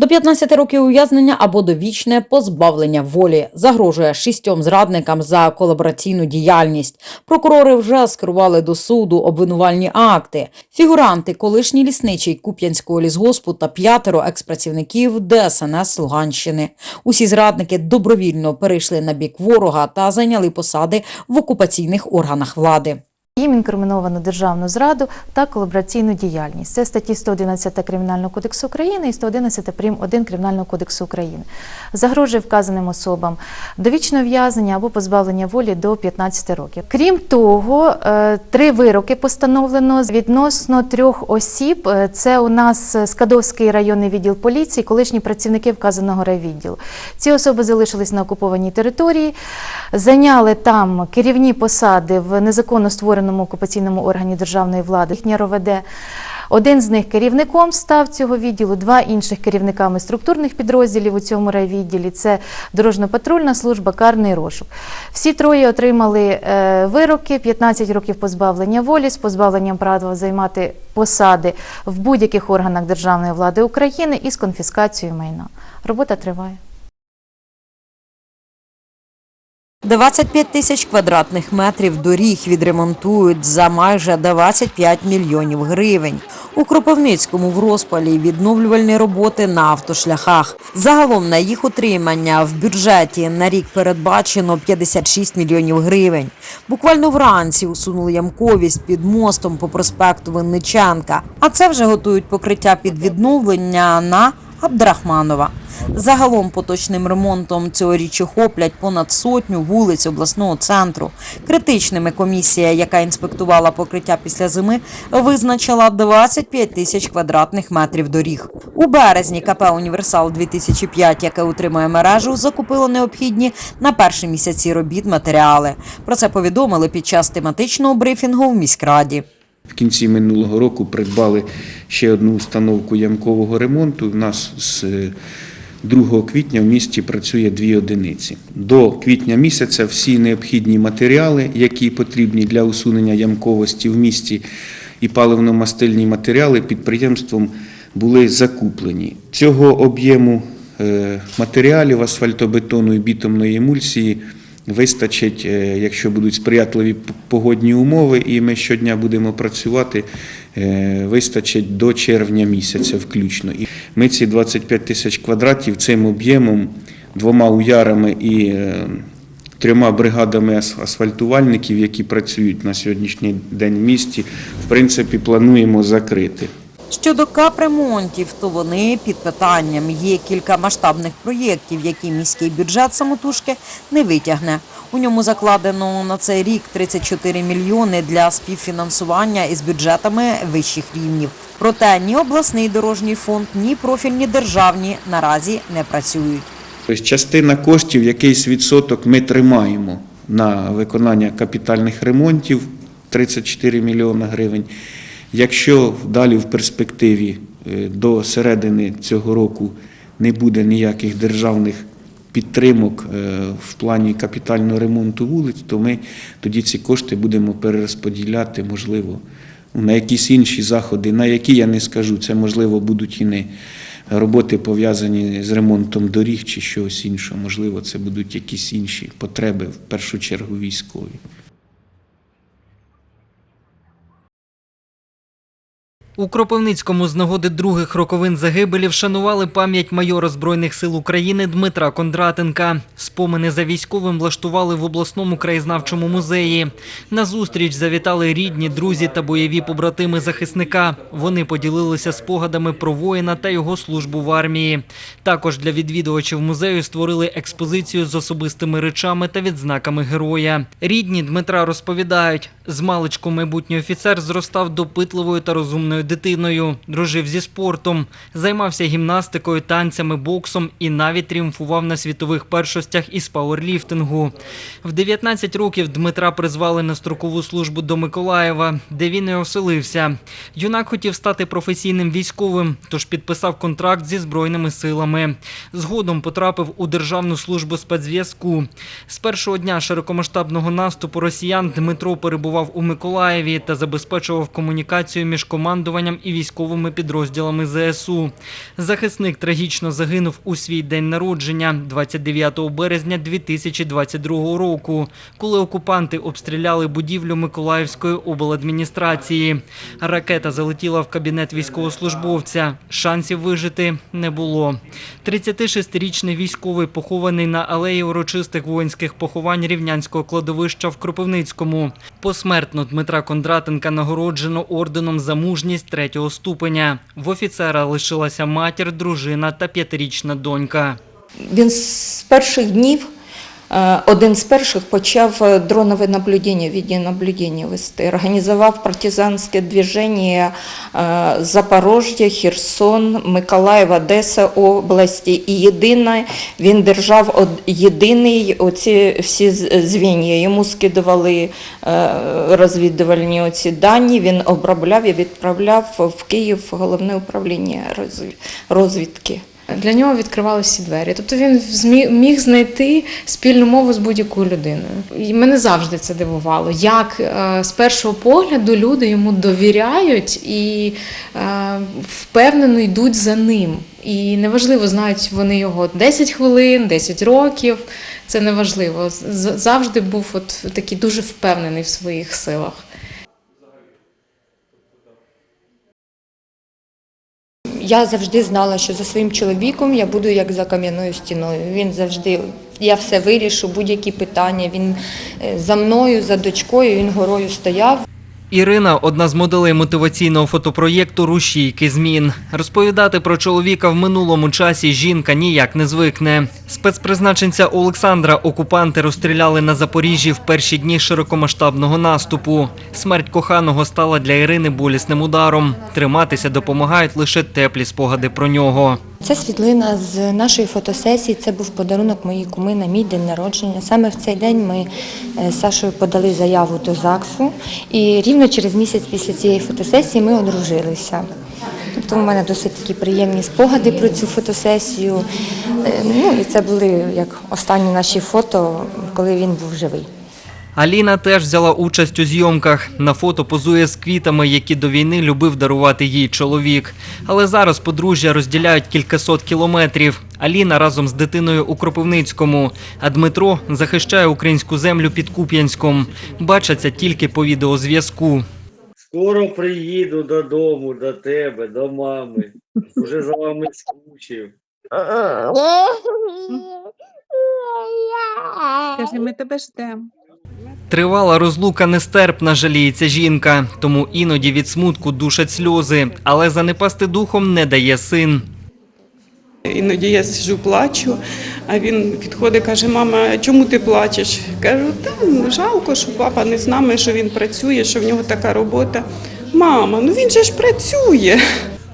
До 15 років ув'язнення або довічне позбавлення волі загрожує шістьом зрадникам за колабораційну діяльність. Прокурори вже скерували до суду обвинувальні акти. Фігуранти, колишній лісничий Куп'янського лісгоспу та п'ятеро експрацівників ДСНС Луганщини. Усі зрадники добровільно перейшли на бік ворога та зайняли посади в окупаційних органах влади. Їм інкриміновано державну зраду та колабораційну діяльність. Це статті 111 Кримінального кодексу України і 111 прим. 1 Кримінального кодексу України. Загрожує вказаним особам довічне ув'язнення або позбавлення волі до 15 років. Крім того, е, три вироки постановлено відносно трьох осіб. Е, Це у нас Скадовський районний відділ поліції, колишні працівники вказаного райвідділу. Ці особи залишились на окупованій території, зайняли там керівні посади в незаконно створеному окупаційному органі державної влади. РОВД. Один з них керівником став цього відділу, два інших керівниками структурних підрозділів у цьому райвідділі. Це дорожньо-патрульна служба, карний розшук. Всі троє отримали е, вироки, 15 років позбавлення волі з позбавленням права займати посади в будь-яких органах державної влади України і з конфіскацією майна. Робота триває. 25 тисяч квадратних метрів доріг відремонтують за майже 25 мільйонів гривень. У Кропивницькому в розпалі відновлювальні роботи на автошляхах. Загалом на їх утримання в бюджеті на рік передбачено 56 мільйонів гривень. Буквально вранці усунули ямковість під мостом по проспекту Винниченка. А це вже готують покриття під відновлення на Абдрахманова. Загалом поточним ремонтом цьогоріч охоплять понад сотню вулиць обласного центру. Критичними комісія, яка інспектувала покриття після зими, визначила 25 тисяч квадратних метрів доріг. У березні КП Універсал 2005, яке утримує мережу, закупило необхідні на перші місяці робіт матеріали. Про це повідомили під час тематичного брифінгу в міськраді. В кінці минулого року придбали ще одну установку ямкового ремонту. У нас з е, 2 квітня в місті працює дві одиниці. До квітня місяця всі необхідні матеріали, які потрібні для усунення ямковості в місті, і паливно-мастильні матеріали підприємством були закуплені. Цього об'єму е, матеріалів асфальтобетону і бітумної емульсії вистачить, е, якщо будуть сприятливі погодні умови, і ми щодня будемо працювати, е, вистачить до червня місяця включно. І ми ці 25 тисяч квадратів цим об'ємом, двома уярами і е, трьома бригадами асфальтувальників, які працюють на сьогоднішній день в місті, в принципі, плануємо закрити. Щодо капремонтів, то вони під питанням. Є кілька масштабних проєктів, які міський бюджет самотужки не витягне. У ньому закладено на цей рік 34 мільйони для співфінансування із бюджетами вищих рівнів. Проте ні обласний дорожній фонд, ні профільні державні наразі не працюють. Тобто частина коштів, якийсь відсоток ми тримаємо на виконання капітальних ремонтів 34 мільйони гривень. Якщо далі в перспективі е, до середини цього року не буде ніяких державних підтримок е, в плані капітального ремонту вулиць, то ми тоді ці кошти будемо перерозподіляти, можливо, на якісь інші заходи, на які я не скажу. Це можливо будуть і не роботи пов'язані з ремонтом доріг чи щось іншого. Можливо, це будуть якісь інші потреби, в першу чергу військові. У Кропивницькому з нагоди других роковин загибелі вшанували пам'ять майора Збройних сил України Дмитра Кондратенка. Спомини за військовим влаштували в обласному краєзнавчому музеї. На зустріч завітали рідні, друзі та бойові побратими захисника. Вони поділилися спогадами про воїна та його службу в армії. Також для відвідувачів музею створили експозицію з особистими речами та відзнаками героя. Рідні Дмитра розповідають, з маличку майбутній офіцер зростав допитливою та розумною дитиною, дружив зі спортом, займався гімнастикою, танцями, боксом і навіть тріумфував на світових першостях із пауерліфтингу. В 19 років Дмитра призвали на строкову службу до Миколаєва, де він і оселився. Юнак хотів стати професійним військовим, тож підписав контракт зі збройними силами. Згодом потрапив у Державну службу спецзв'язку. З першого дня широкомасштабного наступу росіян Дмитро перебував у Миколаєві та забезпечував комунікацію між командуванням командуванням і військовими підрозділами ЗСУ. Захисник трагічно загинув у свій день народження 29 березня 2022 року, коли окупанти обстріляли будівлю Миколаївської обладміністрації. Ракета залетіла в кабінет військовослужбовця. Шансів вижити не було. 36-річний військовий похований на алеї урочистих воїнських поховань Рівнянського кладовища в Кропивницькому. Посмертно Дмитра Кондратенка нагороджено орденом за мужність третього ступеня. В офіцера лишилася матір, дружина та п'ятирічна донька. Він з перших днів, один з перших почав е, дронове наблюдення, відеонаблюдення вести. Організував партизанське движення е, Запорожжя, Херсон, Миколаїв, Одеса області. І єдине, він держав єдиний оці всі звіння. Йому скидували е, розвідувальні оці дані, він обробляв і відправляв в Київ головне управління розвідки. Для нього відкривалися всі двері. Тобто він міг знайти спільну мову з будь-якою людиною. І мене завжди це дивувало, як е, з першого погляду люди йому довіряють і е, впевнено йдуть за ним. І неважливо, знають вони його 10 хвилин, 10 років. Це неважливо. Завжди був от такий дуже впевнений в своїх силах. Я завжди знала, що за своїм чоловіком я буду як за кам'яною стіною. Він завжди, я все вирішу, будь-які питання. Він е, за мною, за дочкою, він горою стояв. Ірина одна з моделей мотиваційного фотопроєкту Рушійки змін. Розповідати про чоловіка в минулому часі жінка ніяк не звикне. Спецпризначенця Олександра окупанти розстріляли на Запоріжжі в перші дні широкомасштабного наступу. Смерть коханого стала для Ірини болісним ударом. Триматися допомагають лише теплі спогади про нього. Це світлина з нашої фотосесії. Це був подарунок моїй куми на мій день народження. Саме в цей день ми е, з Сашою подали заяву до ЗАГСу, і рівно через місяць після цієї фотосесії ми одружилися. Тобто у мене досить такі приємні спогади про цю фотосесію. Е, Ну і це були як останні наші фото, коли він був живий. Аліна теж взяла участь у зйомках. На фото позує з квітами, які до війни любив дарувати їй чоловік. Але зараз подружжя розділяють кількасот кілометрів. Аліна разом з дитиною у Кропивницькому, а Дмитро захищає українську землю під Куп'янськом. Бачаться тільки по відеозв'язку. Скоро приїду додому, до тебе, до мами. Уже за вами скучив. Каже, ми тебе ждемо. Тривала розлука нестерпна, жаліється жінка, тому іноді від смутку душать сльози, але занепасти духом не дає син. Іноді я сижу, плачу, а він підходить, каже: мама, чому ти плачеш? Кажу, та жалко, що папа не з нами, що він працює, що в нього така робота. Мама, ну він же ж працює.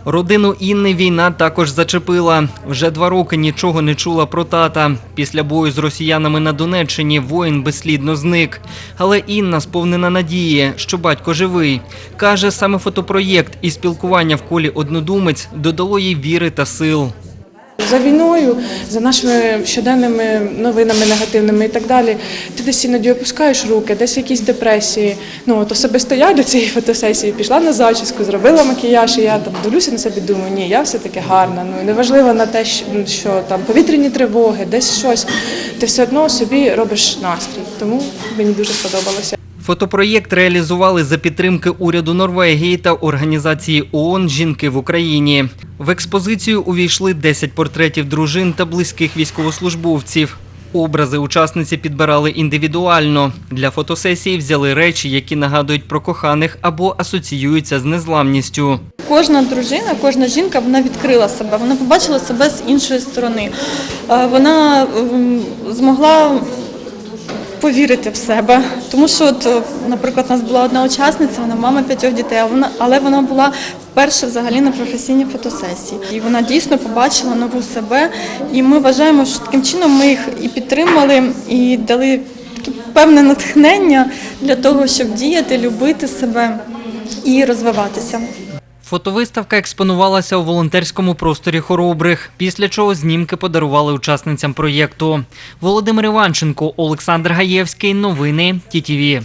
Родину Інни війна також зачепила. Вже два роки нічого не чула про тата. Після бою з росіянами на Донеччині воїн безслідно зник. Але Інна сповнена надії, що батько живий. Каже, саме фотопроєкт і спілкування в колі однодумець додало їй віри та сил. За війною, за нашими щоденними новинами негативними і так далі, ти десь іноді опускаєш руки, десь якісь депресії. Ну от особисто я до цієї фотосесії пішла на зачіску, зробила макіяж, і я там дивлюся на себе, думаю, ні, я все таки гарна. Ну неважливо на те, що, що там повітряні тривоги, десь щось. Ти все одно собі робиш настрій. Тому мені дуже сподобалося. Фотопроєкт реалізували за підтримки уряду Норвегії та організації ООН Жінки в Україні. В експозицію увійшли 10 портретів дружин та близьких військовослужбовців. Образи учасниці підбирали індивідуально. Для фотосесії взяли речі, які нагадують про коханих або асоціюються з незламністю. Кожна дружина, кожна жінка вона відкрила себе, вона побачила себе з іншої сторони. Е, Вона ем, змогла повірити в себе. Тому що, от, е, наприклад, у нас була одна учасниця, вона мама п'ятьох дітей, але вона була вперше взагалі на професійній фотосесії. І вона дійсно побачила нову себе. І ми вважаємо, що таким чином ми їх і підтримали, і дали таке певне натхнення для того, щоб діяти, любити себе і розвиватися. Фотовиставка експонувалася у волонтерському просторі Хоробрих, після чого знімки подарували учасницям проєкту. Володимир Іванченко, Олександр Гаєвський. Новини ТІТІВІ.